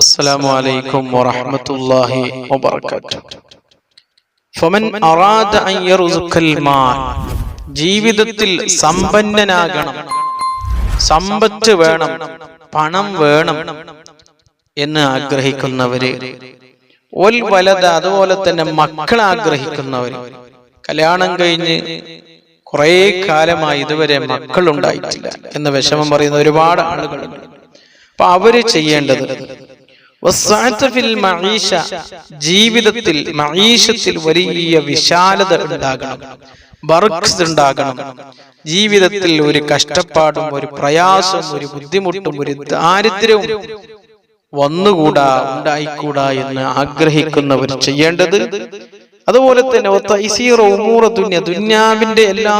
السلام عليكم ورحمة الله وبركاته فمن أراد أن يرزق المال ജീവിതത്തിൽ സമ്പന്നനാകണം സമ്പത്ത് വേണം പണം വേണം എന്ന് ആഗ്രഹിക്കുന്നവര് ഒൽ വലത അതുപോലെ തന്നെ മക്കൾ ആഗ്രഹിക്കുന്നവര് കല്യാണം കഴിഞ്ഞ് കുറെ കാലമായി ഇതുവരെ മക്കൾ ഉണ്ടായിട്ടില്ല എന്ന വിഷമം പറയുന്ന ഒരുപാട് ആളുകളുണ്ട് അപ്പൊ അവര് ചെയ്യേണ്ടത് വസ്സഅത്ത് ഫിൽ മഈഷ ജീവിതത്തിൽ മഈഷത്തിൽ വലിയ വിശാലത ഉണ്ടാകണം. ബർക്സ് ഉണ്ടാകണം. ജീവിതത്തിൽ ഒരു കഷ്ടപ്പാടും ഒരു പ്രയാസവും ഒരു ബുദ്ധിമുട്ടും ഒരു ദാരിദ്ര്യവും വന്നുകൂടാ ഉണ്ടായിക്കൂടാ എന്ന് ആഗ്രഹിക്കുന്നവർ ചെയ്യേണ്ടത്. അതുപോലെ തന്നെ ദുന്യാവിന്റെ എല്ലാ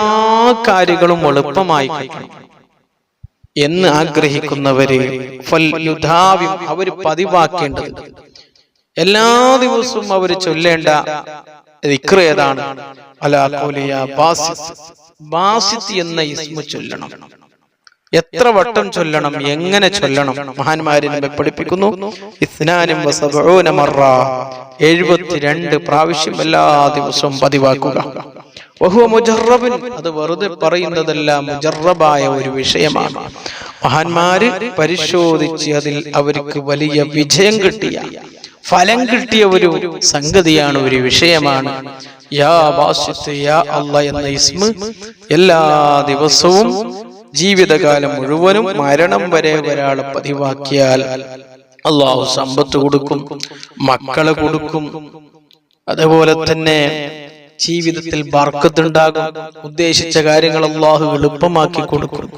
കാര്യങ്ങളും എളുപ്പമായി കിട്ടണം. എന്ന് ആഗ്രഹിക്കുന്നവര് അവർ പതിവാക്കേണ്ടത് എല്ലാ ദിവസവും അവർ ചൊല്ലേണ്ട ദിക്ർ ഏതാണ്? ബാസിത്ത് എന്ന ഇസ്മു ചൊല്ലണം. എത്ര വട്ടം ചൊല്ലണം? എങ്ങനെ ചൊല്ലണം? മഹാന്മാരെ പഠിപ്പിക്കുന്നു. ഇസ്നാനും എഴുപത്തിരണ്ട് പ്രാവശ്യം എല്ലാ ദിവസവും പതിവാക്കുക. വഹുവ അത് വെറുതെ പറയുന്നതല്ല മുജറബായ ഒരു വിഷയമാണ്. മഹാന്മാര് പരിശോധിച്ച് അതിൽ അവർക്ക് വലിയ വിജയം കിട്ടിയ ഫലം കിട്ടിയ ഒരു സംഗതിയാണ് ഒരു വിഷയമാണ്. യാ യാ എന്ന ഇസ്മ എല്ലാ ദിവസവും ജീവിതകാലം മുഴുവനും മരണം വരെ ഒരാൾ പതിവാക്കിയാൽ അള്ളാഹു സമ്പത്ത് കൊടുക്കും മക്കളെ കൊടുക്കും. അതുപോലെ തന്നെ ജീവിതത്തിൽ ബർക്കത്തുണ്ടാകും. ഉദ്ദേശിച്ച കാര്യങ്ങൾ അള്ളാഹു എളുപ്പമാക്കി കൊടുക്കും.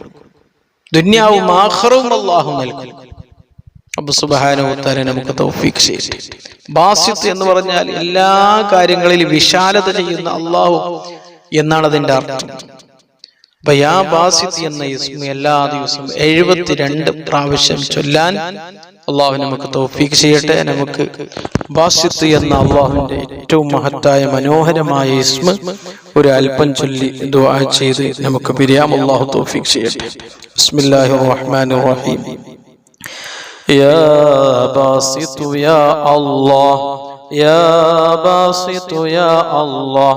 ദുന്യാവും ആഹ്റവും അള്ളാഹു നൽകും. അപ്പൊ സുബാനുത്താരെ നമുക്ക് തൗഫീഖ് ചെയ്യട്ടെ. ബാസ്യത്ത് എന്ന് പറഞ്ഞാൽ എല്ലാ കാര്യങ്ങളിലും വിശാലത ചെയ്യുന്ന അള്ളാഹു എന്നാണ് അതിന്റെ അർത്ഥം. അപ്പൊ യാ ബാസിത്ത് എന്ന ഇസ്മ എല്ലാ ദിവസവും എഴുപത്തിരണ്ട് പ്രാവശ്യം ചൊല്ലാൻ അള്ളാഹു നമുക്ക് തൗഫീഖ് ചെയ്യട്ടെ നമുക്ക് ബാസിത്ത് എന്ന അള്ളാഹുവിന്റെ ഏറ്റവും മഹത്തായ മനോഹരമായ ഇസ്മ ഒരു അല്പം ചൊല്ലി ദുആ ചെയ്ത് നമുക്ക് പിരിയാം അള്ളാഹു തൗഫീഖ് ചെയ്യട്ടെ ബിസ്മില്ലാഹിർ റഹ്മാനിർ റഹീം يا باسط يا الله يا باسط يا الله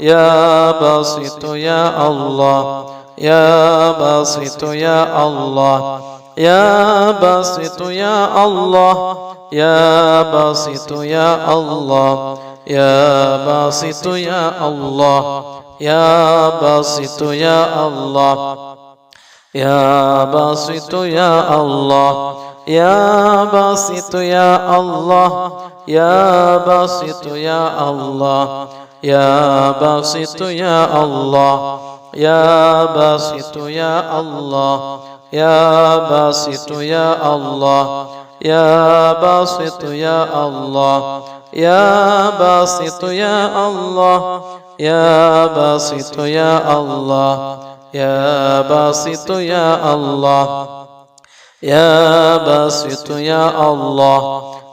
يا باسط يا الله يا باسط يا الله يا باسط يا الله يا باسط يا الله يا باسط يا الله يا باسط يا الله يا باسط يا الله يا باسط يا الله يا باسط يا الله يا باسط يا الله يا باسط يا الله يا باسط يا الله يا باسط يا الله يا باسط يا الله يا باسط يا الله يا باسط يا الله يا باسط يا الله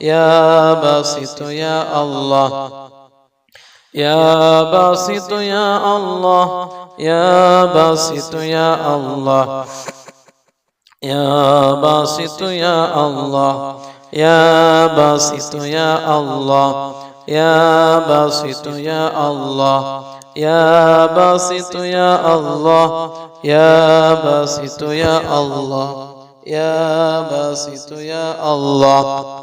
يا باسط يا الله يا باسط يا الله يا باسط يا الله يا باسط يا الله يا باسط يا الله يا باسط يا الله يا باسط يا الله يا باسط يا الله يا باسط يا الله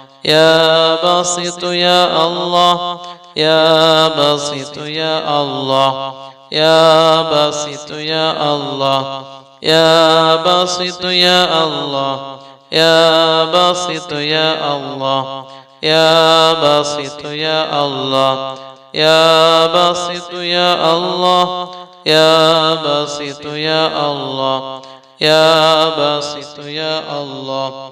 يا باسط يا الله يا باسط يا الله يا باسط يا الله يا باسط يا الله يا باسط يا الله يا باسط يا الله يا باسط يا الله يا باسط يا الله يا باسط يا الله.